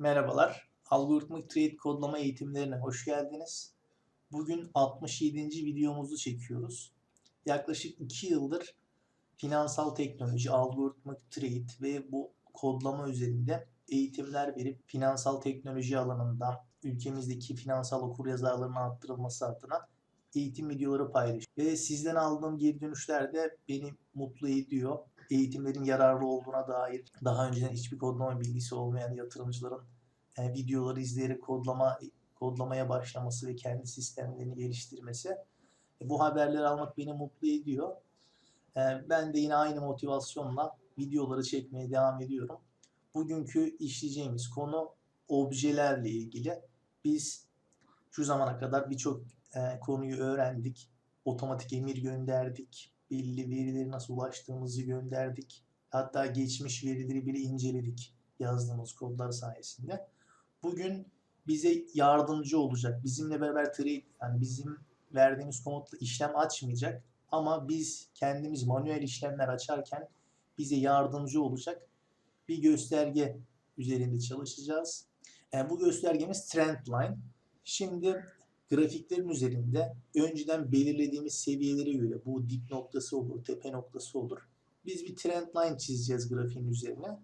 Merhabalar. Algoritmik trade kodlama eğitimlerine hoş geldiniz. Bugün 67. videomuzu çekiyoruz. Yaklaşık 2 yıldır finansal teknoloji, algoritmik trade ve bu kodlama üzerinde eğitimler verip finansal teknoloji alanında ülkemizdeki finansal okuryazarlığının arttırılması adına eğitim videoları paylaş. Ve sizden aldığım geri dönüşler de beni mutlu ediyor. Eğitimlerin yararlı olduğuna dair daha önceden hiçbir kodlama bilgisi olmayan yatırımcıların e, videoları izleyerek kodlama kodlamaya başlaması ve kendi sistemlerini geliştirmesi. E, bu haberleri almak beni mutlu ediyor. E, ben de yine aynı motivasyonla videoları çekmeye devam ediyorum. Bugünkü işleyeceğimiz konu objelerle ilgili. Biz şu zamana kadar birçok konuyu öğrendik. Otomatik emir gönderdik. Belli verileri nasıl ulaştığımızı gönderdik. Hatta geçmiş verileri bile inceledik yazdığımız kodlar sayesinde. Bugün bize yardımcı olacak. Bizimle beraber trade yani bizim verdiğimiz komutla işlem açmayacak ama biz kendimiz manuel işlemler açarken bize yardımcı olacak bir gösterge üzerinde çalışacağız. Yani bu göstergemiz trendline. Şimdi grafiklerin üzerinde önceden belirlediğimiz seviyelere göre bu dip noktası olur, tepe noktası olur. Biz bir trendline çizeceğiz grafiğin üzerine.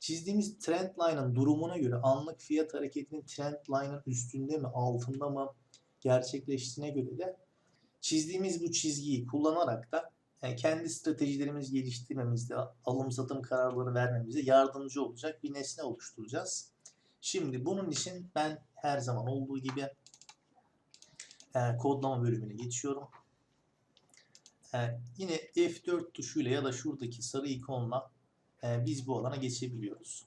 Çizdiğimiz trendline'ın durumuna göre anlık fiyat hareketinin trendline'ın üstünde mi, altında mı gerçekleştiğine göre de çizdiğimiz bu çizgiyi kullanarak da yani kendi stratejilerimizi geliştirmemizde, alım satım kararları vermemize yardımcı olacak bir nesne oluşturacağız. Şimdi bunun için ben her zaman olduğu gibi e, kodlama bölümüne geçiyorum. E, yine F4 tuşuyla ya da şuradaki sarı ikonla e, biz bu alana geçebiliyoruz.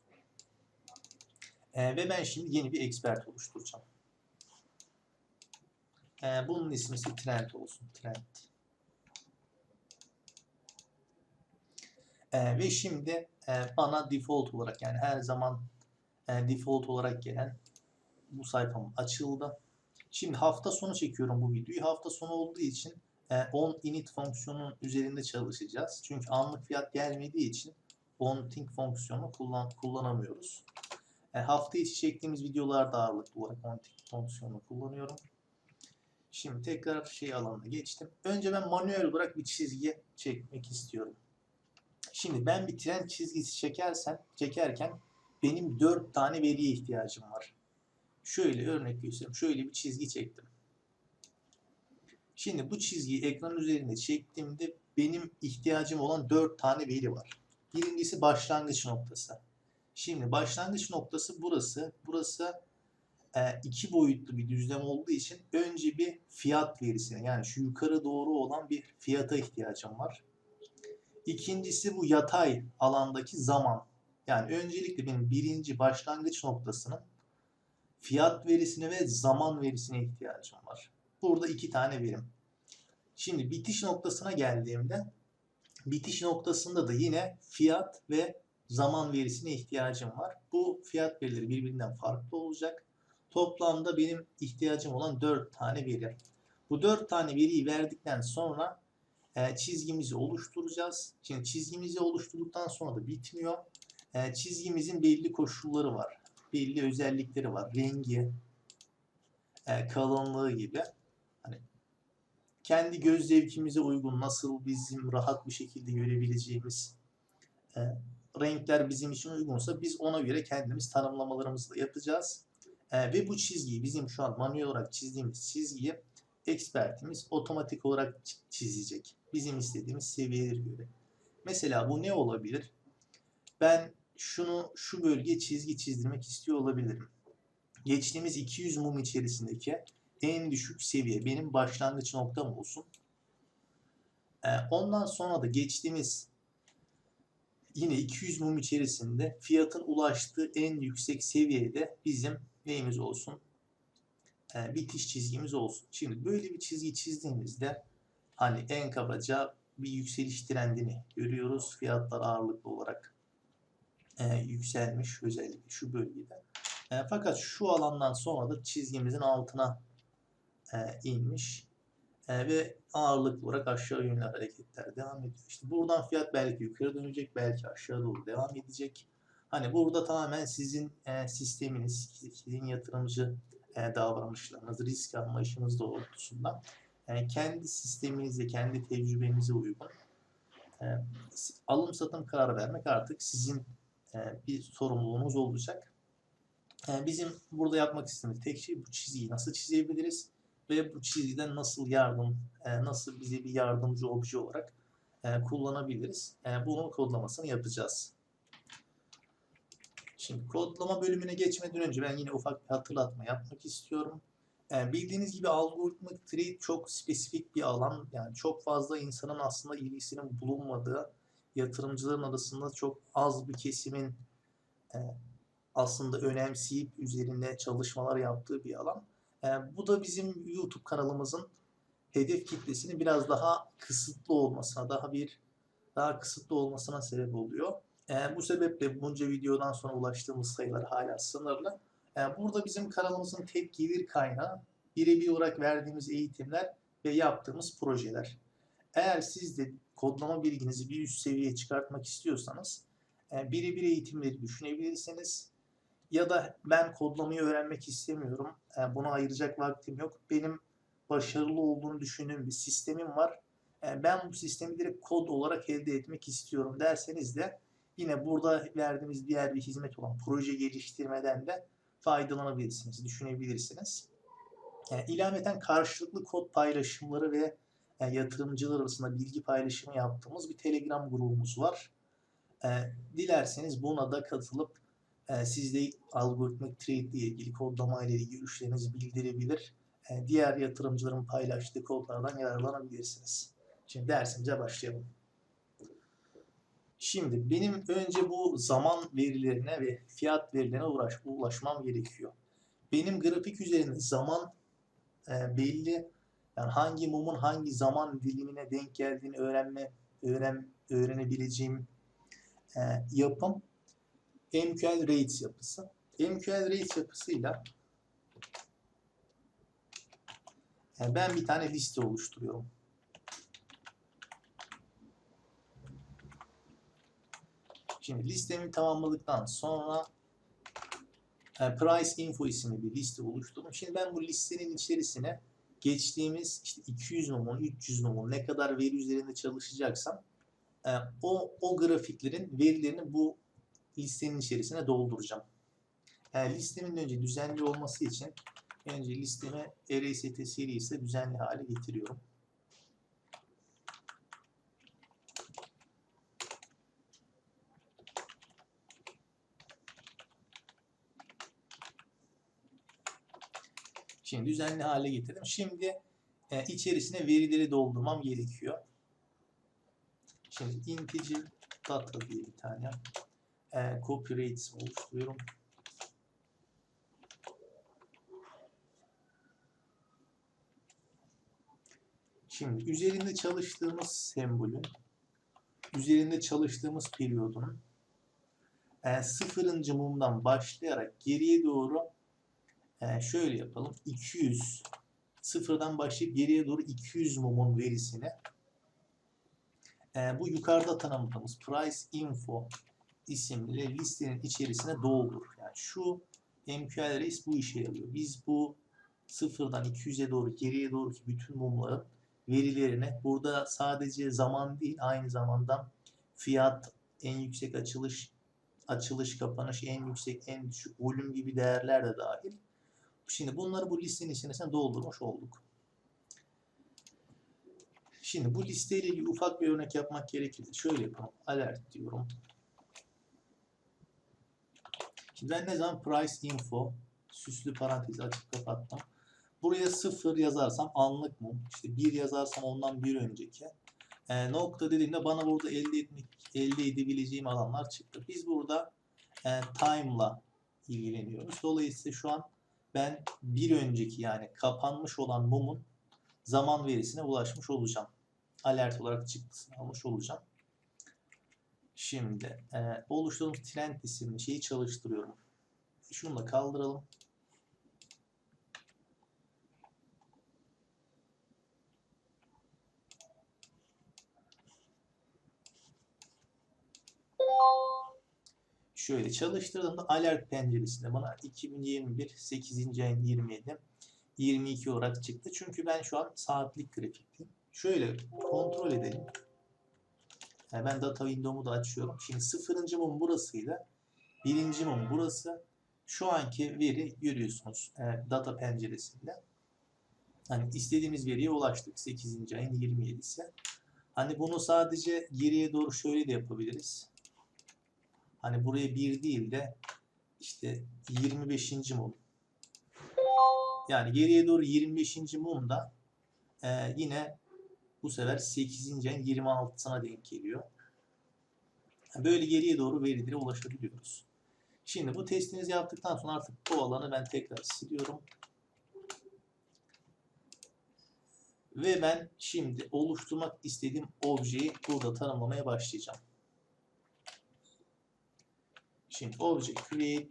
E, ve ben şimdi yeni bir expert oluşturacağım. E, bunun ismi trend olsun. Trend. E, ve şimdi e, bana default olarak yani her zaman e, default olarak gelen bu sayfam açıldı. Şimdi hafta sonu çekiyorum bu videoyu. Hafta sonu olduğu için e, on init fonksiyonunun üzerinde çalışacağız. Çünkü anlık fiyat gelmediği için on think fonksiyonu kullan, kullanamıyoruz. E, hafta içi çektiğimiz videolarda ağırlıklı olarak on think fonksiyonu kullanıyorum. Şimdi tekrar şey alanına geçtim. Önce ben manuel olarak bir çizgi çekmek istiyorum. Şimdi ben bir trend çizgisi çekersen, çekerken benim 4 tane veriye ihtiyacım var. Şöyle örnek göstereyim. Şöyle bir çizgi çektim. Şimdi bu çizgiyi ekran üzerinde çektiğimde benim ihtiyacım olan 4 tane veri var. Birincisi başlangıç noktası. Şimdi başlangıç noktası burası. Burası e, iki boyutlu bir düzlem olduğu için önce bir fiyat verisine yani şu yukarı doğru olan bir fiyata ihtiyacım var. İkincisi bu yatay alandaki zaman. Yani öncelikle benim birinci başlangıç noktasının fiyat verisine ve zaman verisine ihtiyacım var. Burada iki tane verim. Şimdi bitiş noktasına geldiğimde bitiş noktasında da yine fiyat ve zaman verisine ihtiyacım var. Bu fiyat verileri birbirinden farklı olacak. Toplamda benim ihtiyacım olan 4 tane veri. Bu 4 tane veriyi verdikten sonra e, çizgimizi oluşturacağız. Şimdi çizgimizi oluşturduktan sonra da bitmiyor. E, çizgimizin belli koşulları var. Belli özellikleri var. Rengi, e, kalınlığı gibi kendi göz zevkimize uygun nasıl bizim rahat bir şekilde görebileceğimiz e, renkler bizim için uygunsa biz ona göre kendimiz tanımlamalarımızı da yapacağız. E, ve bu çizgiyi bizim şu an manuel olarak çizdiğimiz çizgiyi ekspertimiz otomatik olarak çizecek. Bizim istediğimiz seviyeleri göre. Mesela bu ne olabilir? Ben şunu şu bölgeye çizgi çizdirmek istiyor olabilirim. Geçtiğimiz 200 mum içerisindeki en düşük seviye benim başlangıç noktam olsun. Ee, ondan sonra da geçtiğimiz yine 200 mum içerisinde fiyatın ulaştığı en yüksek seviyede bizim neyimiz olsun? Ee, bitiş çizgimiz olsun. Şimdi böyle bir çizgi çizdiğimizde hani en kabaca bir yükseliş trendini görüyoruz. Fiyatlar ağırlıklı olarak e, yükselmiş özellikle şu bölgede. E, fakat şu alandan sonra da çizgimizin altına e, inmiş e, ve ağırlıklı olarak aşağı yönlü hareketler devam ediyor. İşte buradan fiyat belki yukarı dönecek, belki aşağı doğru devam edecek. Hani burada tamamen sizin e, sisteminiz, sizin yatırımcı e, davranışlarınız, risk anlayışınız doğrultusunda yani kendi sisteminize, kendi tecrübenize uygun e, alım satım kararı vermek artık sizin e, bir sorumluluğunuz olacak. E, bizim burada yapmak istediğimiz tek şey bu çizgiyi nasıl çizebiliriz ve bu çizgiden nasıl yardım, e, nasıl bize bir yardımcı obje olarak e, kullanabiliriz. E, bunun kodlamasını yapacağız. Şimdi kodlama bölümüne geçmeden önce ben yine ufak bir hatırlatma yapmak istiyorum. Bildiğiniz gibi algoritmik trade çok spesifik bir alan. Yani çok fazla insanın aslında ilgisinin bulunmadığı, yatırımcıların arasında çok az bir kesimin e, aslında önemseyip üzerinde çalışmalar yaptığı bir alan. E, bu da bizim YouTube kanalımızın hedef kitlesini biraz daha kısıtlı olmasına, daha bir daha kısıtlı olmasına sebep oluyor. E, bu sebeple bunca videodan sonra ulaştığımız sayılar hala sınırlı. Yani burada bizim kanalımızın tek gelir kaynağı birebir olarak verdiğimiz eğitimler ve yaptığımız projeler. Eğer siz de kodlama bilginizi bir üst seviyeye çıkartmak istiyorsanız e, birebir eğitimleri düşünebilirsiniz. Ya da ben kodlamayı öğrenmek istemiyorum. E, buna ayıracak vaktim yok. Benim başarılı olduğunu düşündüğüm bir sistemim var. E, ben bu sistemi direkt kod olarak elde etmek istiyorum derseniz de yine burada verdiğimiz diğer bir hizmet olan proje geliştirmeden de faydalanabilirsiniz, düşünebilirsiniz. Yani ilaveten karşılıklı kod paylaşımları ve yani yatırımcılar arasında bilgi paylaşımı yaptığımız bir Telegram grubumuz var. E, dilerseniz buna da katılıp e, siz de algoritmik trade ile ilgili kodlama ile ilgili görüşlerinizi bildirebilir. E, diğer yatırımcıların paylaştığı kodlardan yararlanabilirsiniz. Şimdi dersimize başlayalım. Şimdi benim önce bu zaman verilerine ve fiyat verilerine uğraş, ulaşmam gerekiyor. Benim grafik üzerinde zaman e, belli. Yani hangi mumun hangi zaman dilimine denk geldiğini öğrenme, öğren, öğrenebileceğim e, yapım MQL Rates yapısı. MQL Rates yapısıyla yani ben bir tane liste oluşturuyorum. Şimdi listemi tamamladıktan sonra e, Price Info isimli bir liste oluşturdum. Şimdi ben bu listenin içerisine geçtiğimiz işte 200 mumun, 300 mumun ne kadar veri üzerinde çalışacaksam e, o, o grafiklerin verilerini bu listenin içerisine dolduracağım. Yani listemin önce düzenli olması için önce listeme RST serisi düzenli hale getiriyorum. Şimdi düzenli hale getirdim. Şimdi e, içerisine verileri doldurmam gerekiyor. Şimdi integer data diye bir tane e, copyright oluşturuyorum. Şimdi üzerinde çalıştığımız sembolün, üzerinde çalıştığımız periyodun e, sıfırıncı mumdan başlayarak geriye doğru e, şöyle yapalım. 200 sıfırdan başlayıp geriye doğru 200 mumun verisini e, bu yukarıda tanımladığımız price info isimli listenin içerisine doldur. Yani şu MQL reis bu işe yarıyor. Biz bu sıfırdan 200'e doğru geriye doğru ki bütün mumların verilerini burada sadece zaman değil aynı zamanda fiyat, en yüksek açılış, açılış, kapanış, en yüksek, en düşük volüm gibi değerler de dahil. Şimdi bunları bu listenin içerisine doldurmuş olduk. Şimdi bu listeyle ilgili ufak bir örnek yapmak gerekirse şöyle yapalım. Alert diyorum. Şimdi ben ne zaman price info süslü parantezi açıp kapattım. Buraya sıfır yazarsam anlık mı? İşte bir yazarsam ondan bir önceki. E, nokta dediğimde bana burada elde etmek elde edebileceğim alanlar çıktı. Biz burada e, time'la ilgileniyoruz. Dolayısıyla şu an ben bir önceki yani kapanmış olan mumun zaman verisine ulaşmış olacağım. Alert olarak çıktısını almış olacağım. Şimdi e, oluşturduğumuz trend isimli şeyi çalıştırıyorum. Şunu da kaldıralım. Şöyle çalıştırdığımda alert penceresinde bana 2021 8. ayın 27 22 olarak çıktı. Çünkü ben şu an saatlik grafikteyim. Şöyle kontrol edelim. Yani ben data window'umu da açıyorum. Şimdi sıfırıncı mum burasıyla birinci mum burası. Şu anki veri görüyorsunuz e, data penceresinde. Hani istediğimiz veriye ulaştık. 8. ayın 27'si. Hani bunu sadece geriye doğru şöyle de yapabiliriz. Hani buraya bir değil de işte 25. mum. Yani geriye doğru 25. mum da e, yine bu sefer 8. ayın 26'sına denk geliyor. Böyle geriye doğru verilere ulaşabiliyoruz. Şimdi bu testinizi yaptıktan sonra artık bu alanı ben tekrar siliyorum. Ve ben şimdi oluşturmak istediğim objeyi burada tanımlamaya başlayacağım. Şimdi object create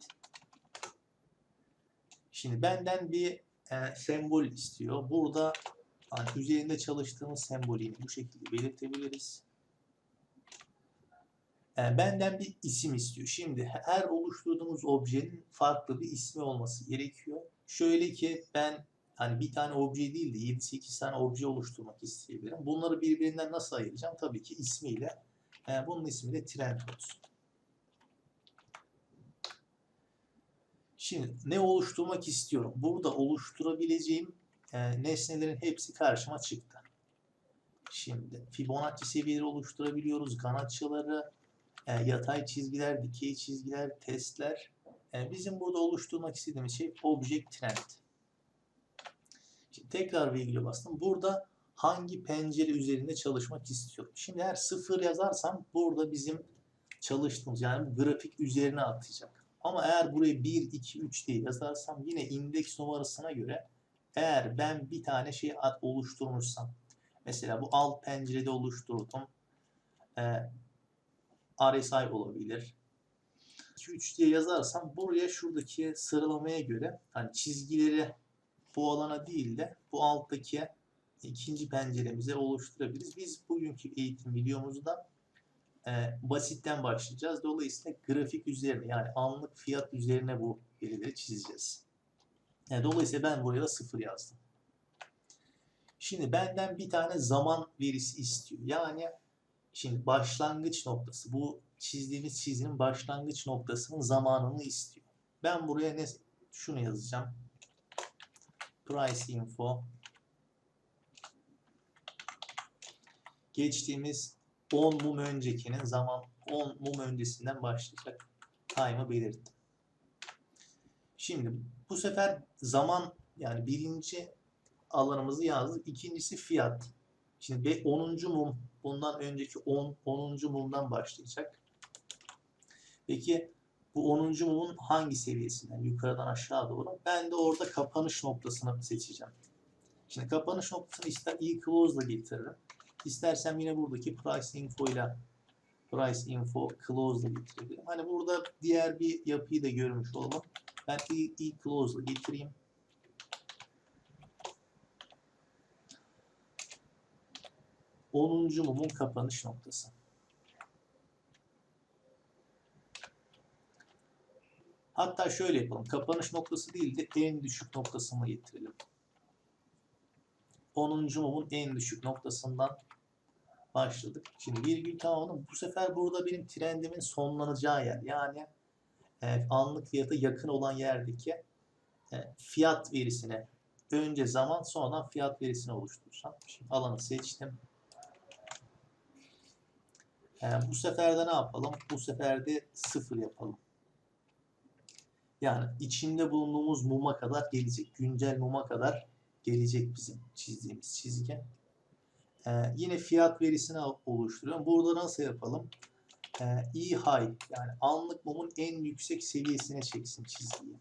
Şimdi benden bir e, sembol istiyor. Burada yani üzerinde çalıştığımız sembolini bu şekilde belirtebiliriz. E, benden bir isim istiyor. Şimdi her oluşturduğumuz objenin farklı bir ismi olması gerekiyor. Şöyle ki ben hani bir tane obje değil de 7-8 tane obje oluşturmak isteyebilirim. Bunları birbirinden nasıl ayıracağım? Tabii ki ismiyle. E, bunun ismi de trend olsun. Şimdi ne oluşturmak istiyorum? Burada oluşturabileceğim e, nesnelerin hepsi karşıma çıktı. Şimdi Fibonacci seviyeleri oluşturabiliyoruz. Ganacçıları, e, yatay çizgiler, dikey çizgiler, testler. E, bizim burada oluşturmak istediğimiz şey Object Trend. Şimdi tekrar virgülü bastım. Burada hangi pencere üzerinde çalışmak istiyorum? Şimdi eğer sıfır yazarsam burada bizim çalıştığımız yani grafik üzerine atacak. Ama eğer buraya 1, 2, 3 diye yazarsam yine indeks numarasına göre eğer ben bir tane şey oluşturmuşsam mesela bu alt pencerede oluşturdum e, RSI olabilir 2, 3 diye yazarsam buraya şuradaki sıralamaya göre hani çizgileri bu alana değil de bu alttaki ikinci penceremize oluşturabiliriz. Biz bugünkü eğitim videomuzda e, basitten başlayacağız. Dolayısıyla grafik üzerine yani anlık fiyat üzerine bu verileri çizeceğiz. Yani dolayısıyla ben buraya da sıfır yazdım. Şimdi benden bir tane zaman verisi istiyor. Yani şimdi başlangıç noktası bu çizdiğimiz çizinin başlangıç noktasının zamanını istiyor. Ben buraya ne şunu yazacağım. Price info geçtiğimiz 10 mum öncekinin zaman 10 mum öncesinden başlayacak time'ı belirttim. Şimdi bu sefer zaman yani birinci alanımızı yazdık. İkincisi fiyat. Şimdi 10. mum bundan önceki 10 10. mumdan başlayacak. Peki bu 10. mumun hangi seviyesinden? Yukarıdan aşağı doğru. Ben de orada kapanış noktasını seçeceğim. Şimdi kapanış noktasını ister e close ile getiririm. İstersem yine buradaki price info ile price info close ile getirebilirim. Hani burada diğer bir yapıyı da görmüş olalım. Ben e, e close ile getireyim. Onuncu mumun kapanış noktası. Hatta şöyle yapalım. Kapanış noktası değil de en düşük noktasını getirelim. 10. mumun en düşük noktasından başladık. Şimdi virgül tamamladım. Bu sefer burada benim trendimin sonlanacağı yer. Yani e, anlık fiyata yakın olan yerdeki e, fiyat verisine önce zaman sonradan fiyat verisini oluşturacağım. Şimdi alanı seçtim. E, bu sefer de ne yapalım? Bu sefer de sıfır yapalım. Yani içinde bulunduğumuz muma kadar gelecek. Güncel muma kadar gelecek bizim çizdiğimiz çizgi. Ee, yine fiyat verisini oluşturuyorum. Burada nasıl yapalım? Ee, e high yani anlık mumun en yüksek seviyesine çeksin çizgiyi.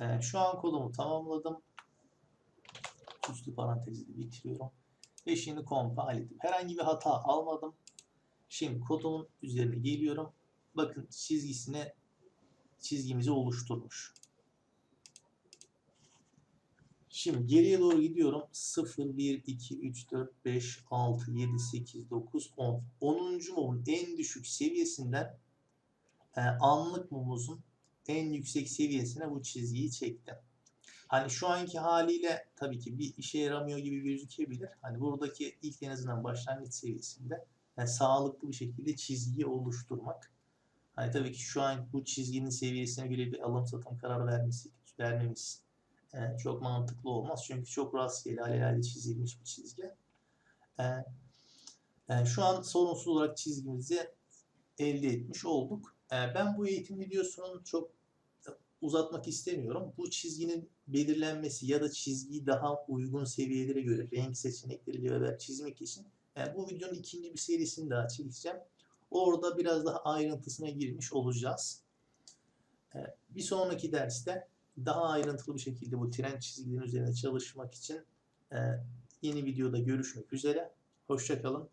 Ee, şu an kodumu tamamladım. Üstü parantezi de bitiriyorum. Ve şimdi compile ettim. Herhangi bir hata almadım. Şimdi kodumun üzerine geliyorum. Bakın çizgisine çizgimizi oluşturmuş. Şimdi geriye doğru gidiyorum. 0, 1, 2, 3, 4, 5, 6, 7, 8, 9, 10. 10. mumun en düşük seviyesinden e, anlık mumumuzun en yüksek seviyesine bu çizgiyi çektim. Hani şu anki haliyle tabii ki bir işe yaramıyor gibi gözükebilir. Hani buradaki ilk en azından başlangıç seviyesinde yani sağlıklı bir şekilde çizgiyi oluşturmak. Hani tabii ki şu an bu çizginin seviyesine göre bir alım satım kararı vermesi, vermemiz e, çok mantıklı olmaz. Çünkü çok rastgele alelade çizilmiş bir çizgi. E, e, şu an sorunsuz olarak çizgimizi elde etmiş olduk. E, ben bu eğitim videosunun çok uzatmak istemiyorum. Bu çizginin belirlenmesi ya da çizgiyi daha uygun seviyelere göre renk seçenekleriyle beraber çizmek için yani bu videonun ikinci bir serisini daha çekeceğim. Orada biraz daha ayrıntısına girmiş olacağız. Ee, Bir sonraki derste daha ayrıntılı bir şekilde bu tren çizgilerin üzerine çalışmak için e, yeni videoda görüşmek üzere. Hoşçakalın.